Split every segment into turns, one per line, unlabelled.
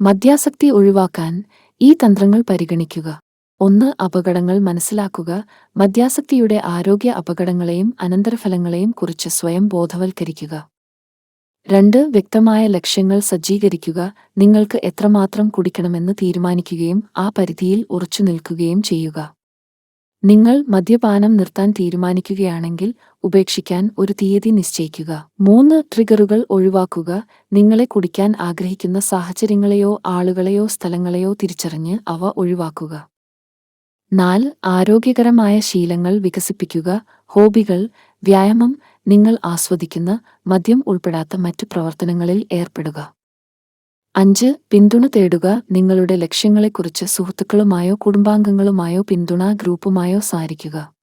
മദ്യാസക്തി ഒഴിവാക്കാൻ ഈ തന്ത്രങ്ങൾ പരിഗണിക്കുക. ഒന്ന് അപകടങ്ങൾ മനസ്സിലാക്കുക. മദ്യാസക്തിയുടെ ആരോഗ്യ അപകടങ്ങളെയും അനന്തരഫലങ്ങളെയും കുറിച്ച് സ്വയം ബോധവൽക്കരിക്കുക. രണ്ട് വ്യക്തമായ ലക്ഷ്യങ്ങൾ സജ്ജീകരിക്കുക. നിങ്ങൾക്ക് എത്രമാത്രം കുടിക്കണമെന്ന് തീരുമാനിക്കുകയും ആ പരിധിയിൽ ഉറച്ചു നിൽക്കുകയും ചെയ്യുക. നിങ്ങൾ മദ്യപാനം നിർത്താൻ തീരുമാനിക്കുകയാണെങ്കിൽ ഉപേക്ഷിക്കാൻ ഒരു തീയതി നിശ്ചയിക്കുക. മൂന്ന് ട്രിഗറുകൾ ഒഴിവാക്കുക. നിങ്ങളെ കുടിക്കാൻ ആഗ്രഹിക്കുന്ന സാഹചര്യങ്ങളെയോ ആളുകളെയോ സ്ഥലങ്ങളെയോ തിരിച്ചറിഞ്ഞ് അവ ഒഴിവാക്കുക. നാല് ആരോഗ്യകരമായ ശീലങ്ങൾ വികസിപ്പിക്കുക. ഹോബികൾ വ്യായാമം നിങ്ങൾ ആസ്വദിക്കുന്ന മദ്യം ഉൾപ്പെടാത്ത മറ്റു പ്രവർത്തനങ്ങളിൽ ഏർപ്പെടുക. അഞ്ച് പിന്തുണ തേടുക നിങ്ങളുടെ ലക്ഷ്യങ്ങളെക്കുറിച്ച് സുഹൃത്തുക്കളുമായോ കുടുംബാംഗങ്ങളുമായോ പിന്തുണ ഗ്രൂപ്പുമായോ സാരിക്കുക.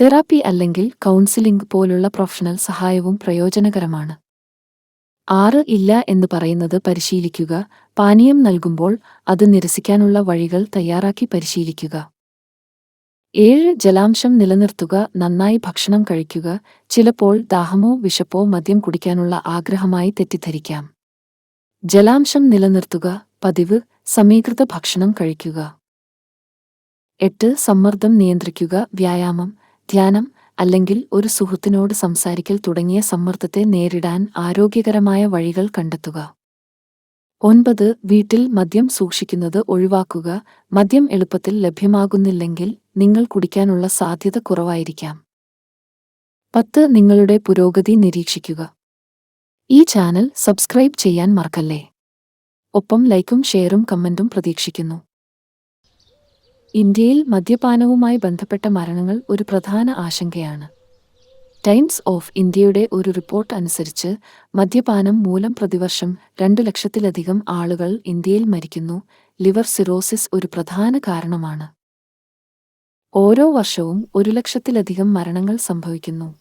തെറാപ്പി അല്ലെങ്കിൽ കൗൺസിലിംഗ് പോലുള്ള പ്രൊഫഷണൽ സഹായവും പ്രയോജനകരമാണ്. ആറ് ഇല്ല എന്ന് പറയുന്നത് പരിശീലിക്കുക. പാനീയം നൽകുമ്പോൾ അത് നിരസിക്കാനുള്ള വഴികൾ തയ്യാറാക്കി പരിശീലിക്കുക. ഏഴ് ജലാംശം നിലനിർത്തുക നന്നായി ഭക്ഷണം കഴിക്കുക ചിലപ്പോൾ ദാഹമോ വിശപ്പോ മദ്യം കുടിക്കാനുള്ള ആഗ്രഹമായി തെറ്റിദ്ധരിക്കാം. ജലാംശം നിലനിർത്തുക പതിവ് സമീകൃത ഭക്ഷണം കഴിക്കുക. എട്ട് സമ്മർദ്ദം നിയന്ത്രിക്കുക വ്യായാമം ധ്യാനം അല്ലെങ്കിൽ ഒരു സുഹൃത്തിനോട് സംസാരിക്കൽ തുടങ്ങിയ സമ്മർദ്ദത്തെ നേരിടാൻ ആരോഗ്യകരമായ വഴികൾ കണ്ടെത്തുക. ഒൻപത് വീട്ടിൽ മദ്യം സൂക്ഷിക്കുന്നത് ഒഴിവാക്കുക മദ്യം എളുപ്പത്തിൽ ലഭ്യമാകുന്നില്ലെങ്കിൽ നിങ്ങൾ കുടിക്കാനുള്ള സാധ്യത കുറവായിരിക്കാം. പത്ത് നിങ്ങളുടെ പുരോഗതി നിരീക്ഷിക്കുക. ഈ ചാനൽ സബ്സ്ക്രൈബ് ചെയ്യാൻ മറക്കല്ലേ? ഒപ്പം ലൈക്കും ഷെയറും കമന്റും പ്രതീക്ഷിക്കുന്നു. ഇന്ത്യയിൽ മദ്യപാനവുമായി ബന്ധപ്പെട്ട മരണങ്ങൾ ഒരു പ്രധാന ആശങ്കയാണ്. ടൈംസ് ഓഫ് ഇന്ത്യയുടെ ഒരു റിപ്പോർട്ട് അനുസരിച്ച് മദ്യപാനം മൂലം പ്രതിവർഷം രണ്ടു ലക്ഷത്തിലധികം ആളുകൾ ഇന്ത്യയിൽ മരിക്കുന്നു. ലിവർ സിറോസിസ് ഒരു പ്രധാന കാരണമാണ്. ഓരോ വർഷവും ഒരു ലക്ഷത്തിലധികം മരണങ്ങൾ സംഭവിക്കുന്നു.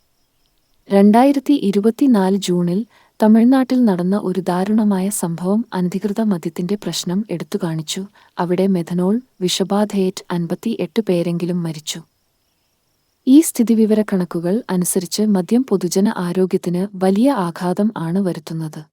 രണ്ടായിരത്തി ഇരുപത്തിനാല് ജൂണിൽ തമിഴ്നാട്ടിൽ നടന്ന ഒരു ദാരുണമായ സംഭവം അനധികൃത മദ്യത്തിന്റെ പ്രശ്നം എടുത്തുകാണിച്ചു. അവിടെ മെഥനോൾ വിഷബാധയേറ്റ് അൻപത്തി എട്ട് പേരെങ്കിലും മരിച്ചു. ഈ സ്ഥിതിവിവരക്കണക്കുകൾ അനുസരിച്ച് മദ്യം പൊതുജന ആരോഗ്യത്തിന് വലിയ ആഘാതം ആണ് വരുത്തുന്നത്.